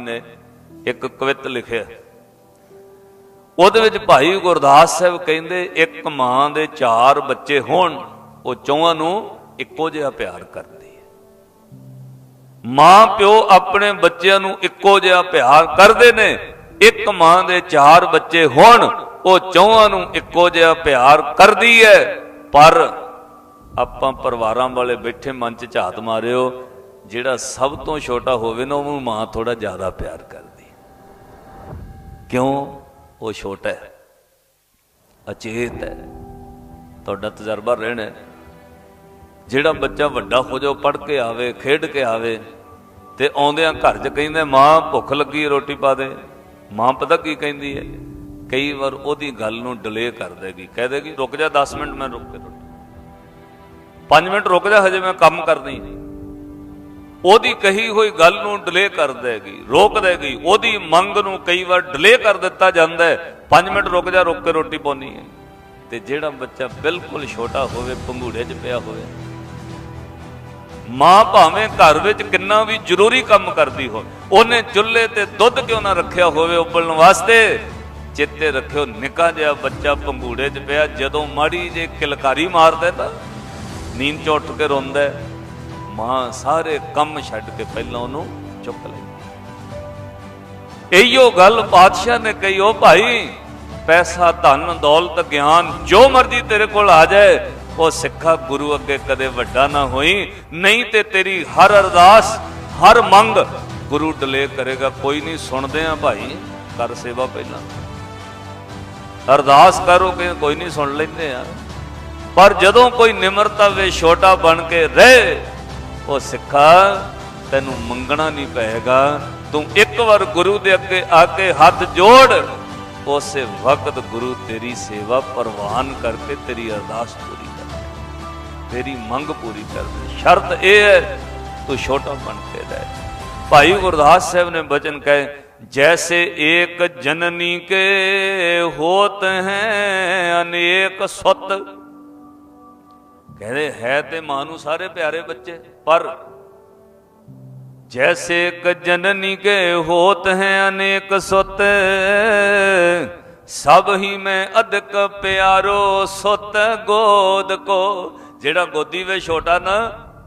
ਨੇ ਇੱਕ ਕਵਿਤ ਲਿਖਿਆ। ਉਹਦੇ ਵਿੱਚ ਭਾਈ ਗੁਰਦਾਸ ਸਾਹਿਬ ਕਹਿੰਦੇ, ਇੱਕ ਮਾਂ ਦੇ ਚਾਰ ਬੱਚੇ ਹੋਣ, ਉਹ ਚੌਹਾਂ ਨੂੰ ਇੱਕੋ ਜਿਹਾ ਪਿਆਰ ਕਰਦੀ ਹੈ। ਮਾਂ ਪਿਓ ਆਪਣੇ ਬੱਚਿਆਂ ਨੂੰ ਇੱਕੋ ਜਿਹਾ ਪਿਆਰ ਕਰਦੇ ਨੇ, ਇੱਕ ਮਾਂ ਦੇ ਚਾਰ ਬੱਚੇ ਹੋਣ, ਉਹ ਚੌਹਾਂ ਨੂੰ ਇੱਕੋ ਜਿਹਾ ਪਿਆਰ ਕਰਦੀ ਹੈ। ਪਰ ਆਪਾਂ ਪਰਿਵਾਰਾਂ ਵਾਲੇ ਬੈਠੇ ਮਨ ਚ ਝਾਤ ਮਾਰਿਓ ਜਿਹੜਾ ਸਭ ਤੋਂ ਛੋਟਾ ਹੋਵੇ ਨਾ, ਉਹਨੂੰ ਮਾਂ ਥੋੜਾ ਜ਼ਿਆਦਾ ਪਿਆਰ ਕਰਦੀ। ਕਿਉਂ? ਉਹ ਛੋਟਾ ਹੈ। ਅਚੇਤ ਹੈ। ਤੁਹਾਡਾ ਤਜਰਬਾ ਰਹਿਣਾ ਜਿਹੜਾ ਬੱਚਾ ਵੱਡਾ ਹੋ ਜਾਓ ਪੜ ਕੇ ਆਵੇ, ਖੇਡ ਕੇ ਆਵੇ, ਤੇ ਆਉਂਦਿਆਂ ਘਰ 'ਚ ਕਹਿੰਦੇ, ਮਾਂ, ਭੁੱਖ ਲੱਗੀ ਰੋਟੀ ਪਾ ਦੇ। ਮਾਂ ਪਤਾ ਕੀ ਕਹਿੰਦੀ ਹੈ? ਕਈ ਵਾਰ ਉਹਦੀ ਗੱਲ ਨੂੰ ਡਿਲੇ ਕਰ ਦੇਗੀ। ਕਹਿ ਦੇਗੀ, ਰੁਕ ਜਾ 10 ਮਿੰਟ ਮੈਂ ਰੁਕ ਕੇ ਰੋਟੀ 5 ਮਿੰਟ ਰੁਕ ਜਾ, ਹਜੇ ਮੈਂ ਕੰਮ ਕਰਨੀ ਉਹਦੀ ਕਹੀ ਹੋਈ ਗੱਲ ਨੂੰ ਡਿਲੇ ਕਰ ਦੇਗੀ, ਰੋਕ ਦੇਗੀ। ਉਹਦੀ ਮੰਗ ਨੂੰ ਕਈ ਵਾਰ ਡਿਲੇ ਕਰ ਦਿੱਤਾ ਜਾਂਦਾ ਹੈ। 5 ਮਿੰਟ ਰੁਕ ਜਾ, ਰੁਕ ਕੇ ਰੋਟੀ ਪਾਉਣੀ ਹੈ। ਤੇ ਜਿਹੜਾ ਬੱਚਾ ਬਿਲਕੁਲ ਛੋਟਾ ਹੋਵੇ ਪੰਗੂੜੇ 'ਚ ਪਿਆ ਹੋਵੇ, ਮਾਂ ਭਾਵੇਂ ਘਰ ਵਿੱਚ ਕਿੰਨਾ ਵੀ ਜ਼ਰੂਰੀ ਕੰਮ ਕਰਦੀ ਹੋਵੇ, ਉਹਨੇ ਚੁੱਲ੍ਹੇ ਤੇ ਦੁੱਧ ਕਿਉਂ ਨਾ ਰੱਖਿਆ ਹੋਵੇ ਉਬਲਣ ਵਾਸਤੇ? ਚਿੱਤੇ ਰੱਖਿਓ, ਨਿੱਕਾ ਜਿਹਾ ਬੱਚਾ ਪੰਘੂੜੇ 'ਚ ਪਿਆ, ਜਦੋਂ ਮਾੜੀ ਜੇ ਕਿਲਕਾਰੀ ਮਾਰਦਾ ਤਾਂ ਨੀਂਦ 'ਚ ਉੱਠ ਕੇ ਰੋਂਦਾ ਹੈ। ਮਾਂ ਸਾਰੇ ਕੰਮ ਛੱਡ ਕੇ ਪਹਿਲਾਂ ਉਹਨੂੰ ਚੁੱਕ ਲੈਂਦੀ ਇਹੋ ਗੱਲ ਪਾਤਸ਼ਾਹ ਨੇ ਕਹੀ ਉਹ ਭਾਈ, ਪੈਸਾ, ਧਨ, ਦੌਲਤ, ਗਿਆਨ, ਜੋ ਮਰਜ਼ੀ ਤੇਰੇ ਕੋਲ ਆ ਜਾਏ, ਉਹ ਸਿੱਖਾ ਗੁਰੂ ਅੱਗੇ ਕਦੇ ਵੱਡਾ ਨਾ ਹੋਈ। ਨਹੀਂ ਤੇ ਤੇਰੀ ਹਰ ਅਰਦਾਸ, ਹਰ ਮੰਗ ਗੁਰੂ ਡਿਲੇ ਕਰੇਗਾ। ਕੋਈ ਨਹੀਂ ਸੁਣਦੇ ਆ ਭਾਈ, ਕਰ ਸੇਵਾ ਪਹਿਲਾਂ। ਅਰਦਾਸ ਕਰੋ ਕਿ ਕੋਈ ਨਹੀਂ ਸੁਣ ਲੈਂਦੇ ਆ। ਪਰ ਜਦੋਂ ਕੋਈ ਨਿਮਰਤਾ ਵੇ ਛੋਟਾ ਬਣ ਕੇ ਰਹੇ ਉਹ ਸਿੱਖਾ, ਤੈਨੂੰ ਮੰਗਣਾ ਨਹੀਂ ਪਏਗਾ। ਤੂੰ ਇੱਕ ਵਾਰ ਗੁਰੂ ਦੇ ਅੱਗੇ ਆ ਕੇ ਹੱਥ ਜੋੜ। ਉਸੇ ਵਕਤ ਗੁਰੂ ਤੇਰੀ ਸੇਵਾ ਪ੍ਰਵਾਨ ਕਰਕੇ ਤੇਰੀ ਅਰਦਾਸ ਪੂਰੀ ਕਰ ਤੇਰੀ ਮੰਗ ਪੂਰੀ ਕਰ ਦੇ। ਸ਼ਰਤ ਇਹ ਹੈ, ਤੂੰ ਛੋਟਾ ਬਣ ਕੇ ਰਹਿ। ਭਾਈ ਗੁਰਦਾਸ ਸਾਹਿਬ ਨੇ ਬਚਨ ਕਹੇ, ਜੈਸੇ ਏਕ ਜਨਨੀ ਕੇ ਹੋਤ ਹੈ, ਅਨੇਕ ਸੁਤ ਕਹਿੰਦੇ ਹੈ ਤੇ ਮਾਂ ਨੂੰ ਸਾਰੇ ਪਿਆਰੇ ਬੱਚੇ, ਪਰ ਜੈਸੇ ਇੱਕ ਜਨਨੀ ਕੇ ਹੋਤ ਹੈ ਅਨੇਕ ਸੁਤ, ਸਭ ਹੀ ਮੈਂ ਅਧਿਕ ਪਿਆਰੋ ਸੁਤ ਗੋਦ ਕੋ। ਜਿਹੜਾ ਗੋਦੀ ਵਿੱਚ ਛੋਟਾ ਨਾ,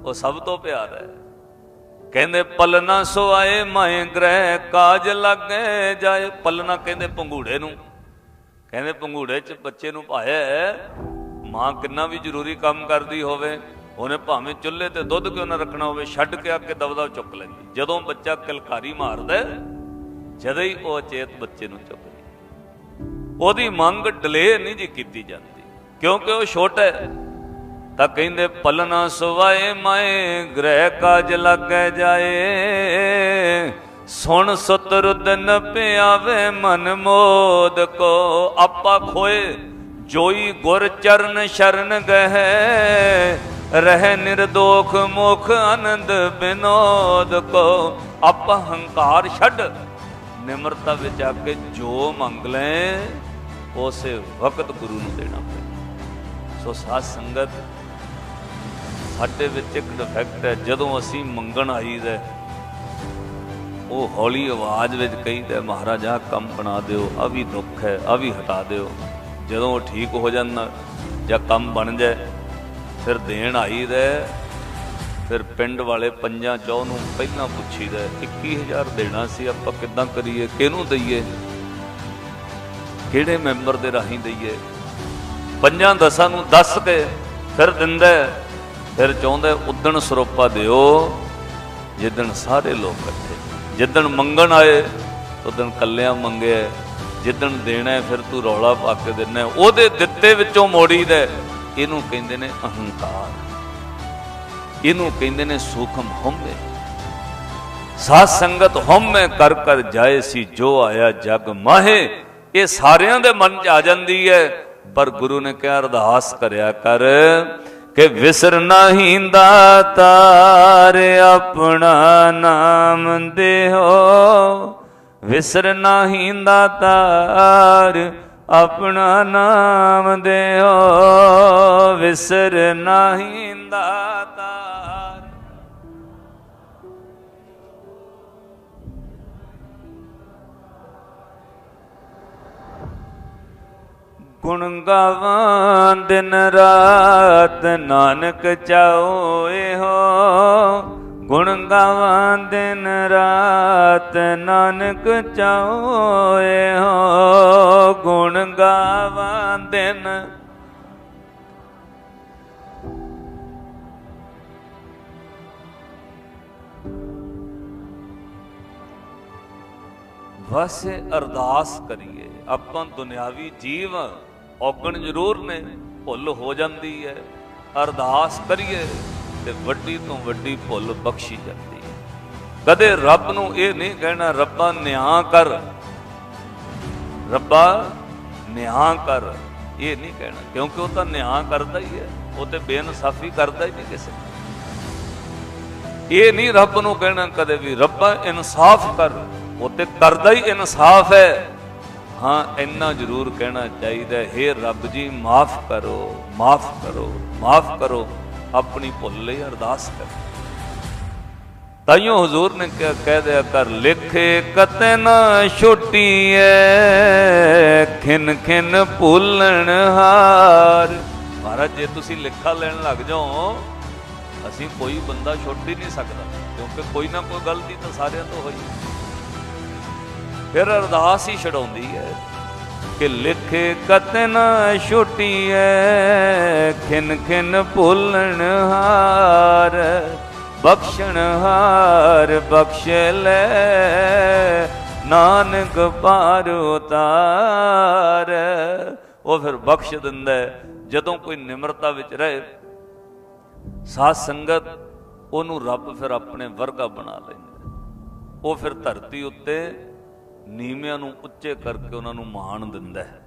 ਉਹ ਸਭ ਤੋਂ ਪਿਆਰਾ ਹੈ। ਕਹਿੰਦੇ ਪਲਨਾ ਸੁਆਏ ਮਾਏ ਗ੍ਰਹਿ ਕਾਜ ਲੱਗੇ ਜਾਏ। ਪਲਨਾ ਕਹਿੰਦੇ ਪੰਗੂੜੇ ਨੂੰ। ਕਹਿੰਦੇ ਪੰਗੂੜੇ 'ਚ ਬੱਚੇ ਨੂੰ ਪਾਇਆ ਮਾਂ ਕਿੰਨਾ ਵੀ ਜ਼ਰੂਰੀ ਕੰਮ ਕਰਦੀ ਹੋਵੇ, ਉਹਨੇ ਭਾਵੇਂ ਚੁੱਲ੍ਹੇ ਤੇ ਦੁੱਧ ਕਿਉਂ ਨਾ ਰੱਖਣਾ ਹੋਵੇ, ਛੱਡ ਕੇ ਆ ਕੇ ਦਬਦਬ ਚੁੱਕ ਲੈਂਦੀ। ਜਦੋਂ ਬੱਚਾ ਕਿਲਕਾਰੀ ਮਾਰਦਾ, ਜਦੋਂ ਹੀ ਉਹ ਚੇਤ ਬੱਚੇ ਨੂੰ ਚੁੱਕਦੀ। ਉਹਦੀ ਮੰਗ ਡਿਲੇ ਨਹੀਂ ਜੀ ਕੀਤੀ ਜਾਂਦੀ, ਕਿਉਂਕਿ ਉਹ ਛੋਟਾ ਹੈ। ਤਾਂ ਕਹਿੰਦੇ ਪਲਨਾ ਸਵਾਏ ਮਾਏ, ਗ੍ਰਹਿ ਕਾਜ ਲੱਗੈ ਜਾਏ। ਸੁਣ ਸਤਰੁਦਨ ਪਿਆਵੇ, ਮਨ ਮੋਦ ਕੋ, ਆਪਾ ਖੋਏ। ਜੋਈ ਗੁਰ ਚਰਨ ਸ਼ਰਨ ਗਹਿ, ਰਹਿ ਨਿਰਦੋਖ ਮੁਖ ਆਨੰਦ ਬਿਨੋਦ ਕੋ। ਆਪਾ ਹੰਕਾਰ ਛੱਡ, ਨਿਮਰਤਾ ਵਿੱਚ ਆ ਕੇ ਜੋ ਮੰਗ ਲੈ, ਉਸੇ ਵਕਤ ਗੁਰੂ ਨੂੰ ਦੇਣਾ ਪੈਂਦਾ। ਸੋ ਸਾਧ ਸੰਗਤ, ਸਾਡੇ ਵਿੱਚ ਇੱਕ ਡਿਫੈਕਟ ਹੈ, ਜਦੋਂ ਅਸੀਂ ਮੰਗਣ ਆਈਦਾ ਉਹ ਹੌਲੀ ਆਵਾਜ਼ ਵਿੱਚ ਕਹੀਦਾ ਮਹਾਰਾਜਾ ਕੰਮ ਬਣਾ ਦਿਓ ਆ ਵੀ ਦੁੱਖ ਹੈ ਆ ਵੀ ਹਟਾ ਦਿਓ। ਜਦੋਂ ਉਹ ਠੀਕ ਹੋ ਜਾਂਦਾ ਜਾਂ ਕੰਮ ਬਣ ਜਾਏ ਫਿਰ ਦੇਣ ਆਈਦਾ ਫਿਰ ਪਿੰਡ ਵਾਲੇ ਪੰਜਾਂ ਚੌ ਨੂੰ ਪਹਿਲਾਂ ਪੁੱਛੀਦਾ 21000 ਦੇਣਾ ਸੀ ਆਪਾਂ ਕਿੱਦਾਂ ਕਰੀਏ ਕਿਹਨੂੰ ਦਈਏ? ਕਿਹੜੇ ਮੈਂਬਰ ਦੇ ਰਾਹੀਂ ਦਈਏ? ਪੰਜਾਂ ਦਸਾਂ ਨੂੰ ਦੱਸ ਕੇ ਫਿਰ ਦਿੰਦਾ ਫਿਰ ਚਾਹੁੰਦਾ ਹੈ, ਉਦਣ ਸਰੋਪਾ ਦਿਓ ਜਿੱਦਣ ਸਾਰੇ ਲੋਕ ਇਕੱਠੇ। ਜਿੱਦਣ ਮੰਗਣ ਆਏ ਉਦਣ ਕੱਲਿਆਂ ਮੰਗਿਆ ਜਿੱਦਣ ਦੇਣਾ ਫਿਰ ਤੂੰ ਰੌਲਾ ਪਾ ਕੇ ਦੇਣਾ ਉਹਦੇ ਦਿੱਤੇ ਵਿੱਚੋਂ ਮੋੜੀਦਾ ਹੈ। ਇਹਨੂੰ ਕਹਿੰਦੇ ਨੇ ਅਹੰਕਾਰ। ਇਹਨੂੰ ਕਹਿੰਦੇ ਨੇ ਸੂਖਮ ਹਉਮੈ ਸਾਧ ਸੰਗਤ ਹਉਮੈ ਕਰ ਕਰ ਜਾਏ ਸੀ, ਜੋ ਆਇਆ ਜਗ ਮਾਹੇ। ਇਹ ਸਾਰਿਆਂ ਦੇ ਮਨ 'ਚ ਆ ਜਾਂਦੀ ਹੈ। ਪਰ ਗੁਰੂ ਨੇ ਕਿਹਾ, ਅਰਦਾਸ ਕਰਿਆ ਕਰ ਕਿ ਵਿਸਰ ਨਹੀਂ ਦਾਤਾਰ ਆਪਣਾ ਨਾਮ ਦੇਹੋ ਵਿਸਰ ਨਾਹੀਂ ਦਾਤਾਰ, ਆਪਣਾ ਨਾਮ ਦਿਓ। ਵਿਸਰ ਨਾਹੀਂ ਦਾਤਾਰ। ਗੁਣ ਗਾਵਾਂ ਦਿਨ ਰਾਤ, ਨਾਨਕ ਚਾਹੋਏ ਹੋ ਗੁਣ ਗਾਵਾਂ ਦਿਨ ਰਾਤ ਨਾਨਕ ਚਾਓਏ ਹੋ। ਗੁਣ ਗਾਵਾਂ ਦਿਨ ਬਸ ਅਰਦਾਸ ਕਰੀਏ। ਆਪਾਂ ਦੁਨਿਆਵੀ ਜੀਵ ਹਾਂ, ਔਗਣ ਜ਼ਰੂਰ ਨੇ। ਭੁੱਲ ਹੋ ਜਾਂਦੀ ਹੈ। ਅਰਦਾਸ ਕਰੀਏ। ਤੇ ਵੱਡੀ ਤੋਂ ਵੱਡੀ ਭੁੱਲ ਬਖਸ਼ੀ ਜਾਂਦੀ ਹੈ। ਕਦੇ ਰੱਬ ਨੂੰ ਇਹ ਨਹੀਂ ਕਹਿਣਾ, ਰੱਬਾ ਨਿਆਂ ਕਰ। ਰੱਬਾ ਨਿਆਂ ਕਰ। ਇਹ ਨਹੀਂ ਕਹਿਣਾ, ਕਿਉਂਕਿ ਉਹ ਤਾਂ ਨਿਆਂ ਕਰਦਾ ਹੀ ਹੈ। ਉਹ ਤੇ ਬੇਇਨਸਾਫੀ ਕਰਦਾ ਹੀ ਨਹੀਂ ਕਿਸੇ ਇਹ ਨਹੀਂ ਰੱਬ ਨੂੰ ਕਹਿਣਾ ਕਦੇ ਵੀ, ਰੱਬਾ ਇਨਸਾਫ ਕਰ। ਉਹ ਤੇ ਕਰਦਾ ਹੀ ਇਨਸਾਫ ਹੈ। ਹਾਂ, ਇੰਨਾ ਜ਼ਰੂਰ ਕਹਿਣਾ ਚਾਹੀਦਾ ਹੈ, ਹੇ ਰੱਬ ਜੀ, ਮਾਫ ਕਰੋ ਮਾਫ ਕਰੋ ਮਾਫ ਕਰੋ। ਆਪਣੀ ਭੁੱਲ ਲਈ ਅਰਦਾਸ ਕਰ। ਤਾਈਓ ਹਜ਼ੂਰ ਨੇ ਕਹਿ ਦਿਆ ਕਰ, ਲਿਖੇ ਕਤੇ ਨਾ ਛੋਟੀਐ, ਖਿਨ ਖਿਨ ਭੁੱਲਣ ਹਾਰ। ਮਹਾਰਾਜ, ਜੇ ਤੁਸੀਂ ਲਿਖਾ ਲੈਣ ਲੱਗ ਜਾਓ, ਅਸੀਂ ਕੋਈ ਬੰਦਾ ਛੁੱਟ ਹੀ ਨਹੀਂ ਸਕਦਾ, ਕਿਉਂਕਿ ਕੋਈ ਨਾ ਕੋਈ ਗਲਤੀ ਤਾਂ ਸਾਰਿਆਂ ਤੋਂ ਹੋਈ। ਫਿਰ ਅਰਦਾਸ ਹੀ ਛਡਾਉਂਦੀ ਹੈ। ਕਿ ਲਿਖੇ ਕਤੇ ਨਾ ਛੁੱਟੀਐ, ਖਿਨ ਖਿਨ ਭੁੱਲਣ ਹਾਰ। ਬਖਸ਼ਣ ਹਾਰ ਬਖਸ਼ ਲੈ, ਨਾਨਕ ਪਾਰ ਉਤਾਰ। ਉਹ ਫਿਰ ਬਖਸ਼ ਦਿੰਦਾ ਜਦੋਂ ਕੋਈ ਨਿਮਰਤਾ ਵਿੱਚ ਰਹੇ, ਸਾਧ ਸੰਗਤ ਉਹਨੂੰ ਰੱਬ ਫਿਰ ਆਪਣੇ ਵਰਗਾ ਬਣਾ ਲੈਂਦਾ ਉਹ ਫਿਰ ਧਰਤੀ ਉੱਤੇ ਨੀਵਿਆਂ ਨੂੰ ਉੱਚੇ ਕਰਕੇ ਉਹਨਾਂ ਨੂੰ ਮਾਣ ਦਿੰਦਾ ਹੈ।